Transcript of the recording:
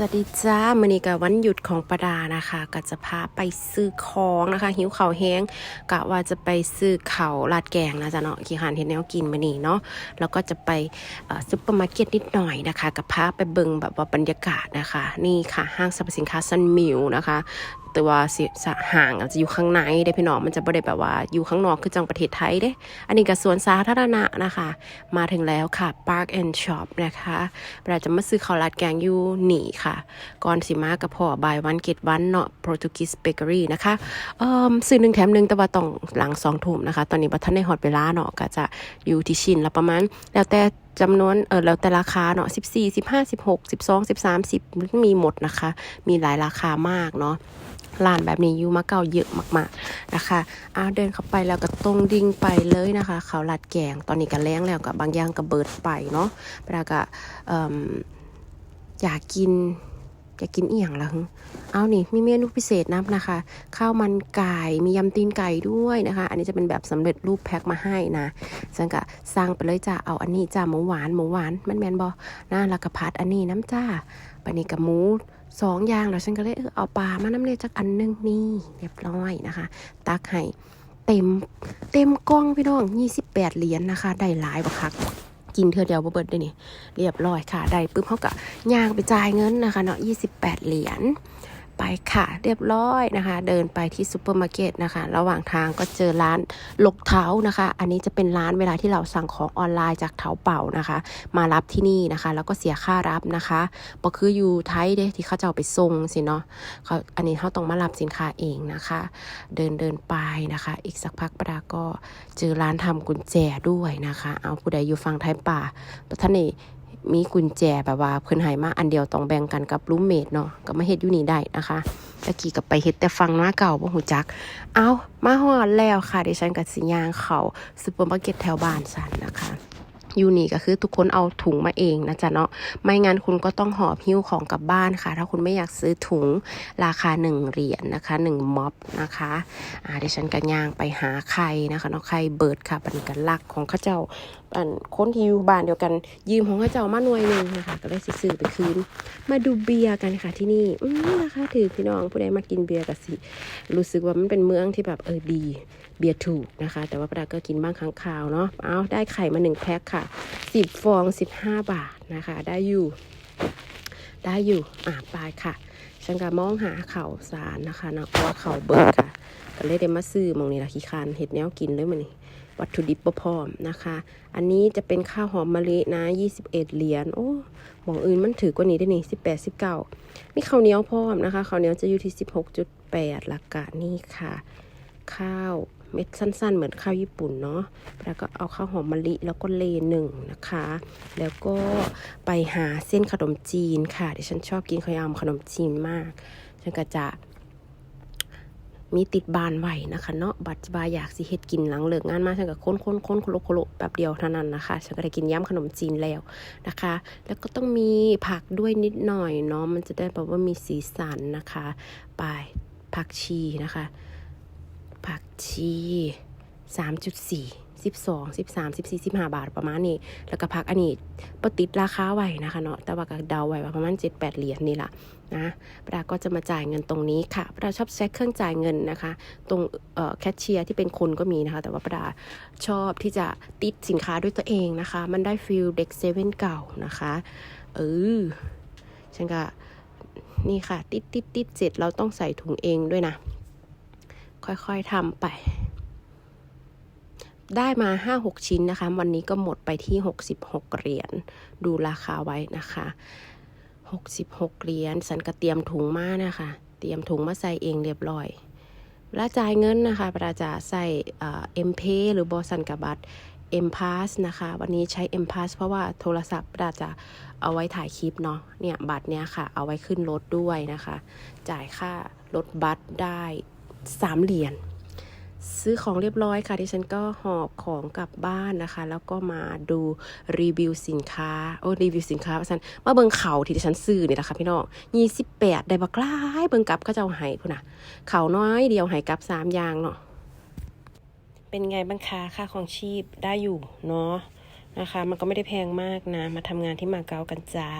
สวัสดีจ้ามือนี้กับวันหยุดของประดานะคะก็จะพาไปซื้อของนะคะ หิวเข่าแห้งกะว่าจะไปซื้อเข่าลาดแกงนะจ๊ะเนาะกี่หันเห็นแนวกินมือนี้เนาะแล้วก็จะไปซุปเปอร์มาร์เก็ตนิดหน่อยนะคะกับพาไปเบิงแบบว่าบรรยากาศนะคะ นี่ค่ะห้างสรรพสินค้าซันมิวนะคะ แต่ว่าสิสห่างอาจจะอยู่ข้างในได้พี่น้องมันจะไม่ได้แบบว่าอยู่ข้างนอกคือจังประเทศไทยเด้อันนี้ก็สวนสาธารณะนะคะ มาถึงแล้วค่ะ Park and Shop นะคะเราจะมาซื้อข้าวราดแกงอยู่หนีค่ะ ก่อนสิมากับพ่อบายวันเกตวันเนาะ Portuguese Bakery นะคะเอ่อซื้อหนึ่งแถมหนึ่งแต่ว่าต้องหลังสองทุ่มนะคะ ตอนนี้บัตท่านในฮอตเวลาเนาะก็จะอยู่ที่ชินละประมาณ แล้วแต่ จำนวนเออแล้วแต่ราคาเนาะ14 15 16 12 13 10มีหมดนะคะ มีหลายราคามากเนาะร้านแบบนี้อยู่มาเก่าเยอะมากๆนะคะอ้าวเดินเข้าไปแล้วก็ตรงดิ่งไปเลยนะคะเขาลัดแกงตอนนี้ก็แล้งแล้วกับบางอย่างก็เบิดไปเนาะแล้วก็เอิ่มอยากกิน อยากกินเอียงละหึเอานี่มีเมนูพิเศษนับนะคะข้าวมันไก่มียำตีนไก่ด้วยนะคะ อันนี้จะเป็นแบบสำเร็จรูปแพ็คมาให้นะฉันก็สั่งไปเลยจ้าเอาอันนี้จ้าหมูหวานหมูหวานม่นแมนบอนะแล้วก็ผัดอันนี้น้ำจ้าปันนี้กับหมูสองอย่างแล้วฉันก็เลยเออเอาปลามาน้ำเนยจากอันนึงนี่เรียบร้อยนะคะ ตักให้เต็มเต็มกล้องพี่น้อง28เหรียญนะคะ ได้หลายบักคัก กินเธอเดียวบ่เบิดได้นี่เรียบร้อยค่ะ ได้ปุ๊บเขาก็ย่างไปจ่ายเงินนะคะเนาะ28 เหรียญ ไปค่ะ เรียบร้อยนะคะ เดินไปที่ซูเปอร์มาร์เก็ตนะคะ ระหว่างทางก็เจอร้านลกเท้านะคะ อันนี้จะเป็นร้านเวลาที่เราสั่งของออนไลน์จากเทาเป่านะคะ มารับที่นี่นะคะ แล้วก็เสียค่ารับนะคะบ่คืออยู่ไทยเด้ที่เขาจะเอาไปส่งสิเนาะเขาอันนี้เขาต้องมารับสินค้าเองนะคะ เดินเดินไปนะคะ อีกสักพักปราก็เจอร้านทำกุญแจด้วยนะคะ เอาผู้ใดอยู่ฟังไทยป่าท่านนี่ มีกุญแจแบบว่าเพิ่นให้มาอันเดียวต้องแบ่งกันกับรูมเมทเนาะก็มาเฮ็ดอยู่นี่ได้นะคะตะกี้กับไปเฮ็ดแต่ฟังหน้าเก่าบ่หูจัก เอามาฮอดแล้วค่ะดิฉันกับสิยางเขาซูเปอร์มาร์เก็ตแถวบ้านสันนะคะ ยูนีก็คือทุกคนเอาถุงมาเองนะจ๊ะเนาะไม่งั้นคุณก็ต้องหอบหิ้วของกลับบ้านค่ะ ถ้าคุณไม่อยากซื้อถุงราคาหนึ่งเหรียญนะคะหนึ่งม็อบนะคะอ่าดิฉันก็ย่างไปหาไข่นะคะเนาะไข่เบิร์ดค่ะเป็นกันลักของข้าเจ้าอันคนที่อยู่บ้านเดียวกัน ยืมของข้าเจ้ามาหน่วยหนึ่งนะคะก็เลยสิซื้อไปคืน มาดูเบียร์กันค่ะที่นี่อืมนะคะถือพี่น้องผู้ใดมากินเบียร์กับสิรู้สึกว่ามันเป็นเมืองที่แบบเออดี เบียร์ถูกนะคะ แต่ว่าประดาก็กินบ้างครั้งคราวเนาะเอาได้ไข่มาหนึ่งแพ็คค่ะสิบฟองสิบห้าบาทนะคะ ได้อยู่ ได้อยู่อะไปค่ะฉันก็มองหาเข่าวสารนะคะนะว่าเข่าวเบิร์ค่ะก็เลยได้มาซื้อมองนี่ละขี้คานเห็ดแนวกินเลยมันนี่วัตถุดิบพร้อมนะคะ อันนี้จะเป็นข้าวหอมมะลินะ 21 เหรียญ โอ้หมองอื่นมันถือกว่านี้ได้นี่18 19 มีข้าวเหนียวพร้อมนะคะ ข้าวเหนียวจะอยู่ที่ 16.8ละกะนี่ค่ะ ข้าว เม็ดสั้นๆ เหมือนข้าวญี่ปุ่นเนาะแล้วก็เอาข้าวหอมมะลิแล้วก็เลหนึ่งนะคะ แล้วก็ไปหาเส้นขนมจีนค่ะดิฉันชอบกินขยำขนมจีนมากฉันก็จะมีติดบานไว้นะคะเนาะบัตรบาอยากสิเฮ็ดกินหลังเลิกงานมาฉันก็ค้นค้นค้นโคลโคลแบบเดียวเท่านั้นนะคะฉันก็ได้กินย้ำขนมจีนแล้วนะคะ แล้วก็ต้องมีผักด้วยนิดหน่อยเนาะมันจะได้แบบว่ามีสีสันนะคะ ไปผักชีนะคะ ชีสามจุดสี่สิบสองสิบสามสิบสี่สิบห้าบาทประมาณนี้ แล้วก็ผักอันนี้ปติดราคาไว้นะคะเนาะ แต่ว่าก็เดาไว้ว่าประมาณเจ็ดแปดเหรียญนี่แหละนะปราก็จะมาจ่ายเงินตรงนี้ค่ะปราชอบใช้เครื่องจ่ายเงินนะคะ ตรงแคชเชียร์ที่เป็นคนก็มีนะคะ แต่ว่าปราชอบที่จะติดสินค้าด้วยตัวเองนะคะ มันได้ฟิลเด็กเซเว่นเก่านะคะ เออ ฉันก็นี่ค่ะ ติดติดติดเสร็จเราต้องใส่ถุงเองด้วยนะ ค่อยๆทำไป ได้มา 5-6 ชิ้นนะคะ วันนี้ก็หมดไปที่ 66 เหรียญดูราคาไว้นะคะ 66 เหรียญสันก็เตรียมถุงมานะคะ เตรียมถุงมาใส่เองเรียบร้อยเวลาจ่ายเงินนะคะประจะใส่เอ็มเพหรือบอสันกับบัตร M Pass นะคะ วันนี้ใช้ M Pass เพราะว่าโทรศัพท์ประจะเอาไว้ถ่ายคลิปเนาะเนี่ยบัตรเนี้ยค่ะ เอาไว้ขึ้นรถด้วยนะคะ จ่ายค่ารถบัสได้ 3เหรียญซื้อของเรียบร้อยค่ะที่ฉันก็หอบของกลับบ้านนะคะ แล้วก็มาดูรีวิวสินค้าโอ้รีวิวสินค้าว่าฉันมาเบิงเขาที่ดิฉันซื้อนี่แหละค่ะพี่น้องยี่สิบแปดได้บักล้ายเบิงกลับก็จะเอาไห้พุ่นนะเขาน้อยเดียวไห้กลับสามอย่างเนาะเป็นไงบ้างคะค่าของชีพได้อยู่เนาะนะคะ มันก็ไม่ได้แพงมากนะ มาทำงานที่มาเก๊ากันจ้า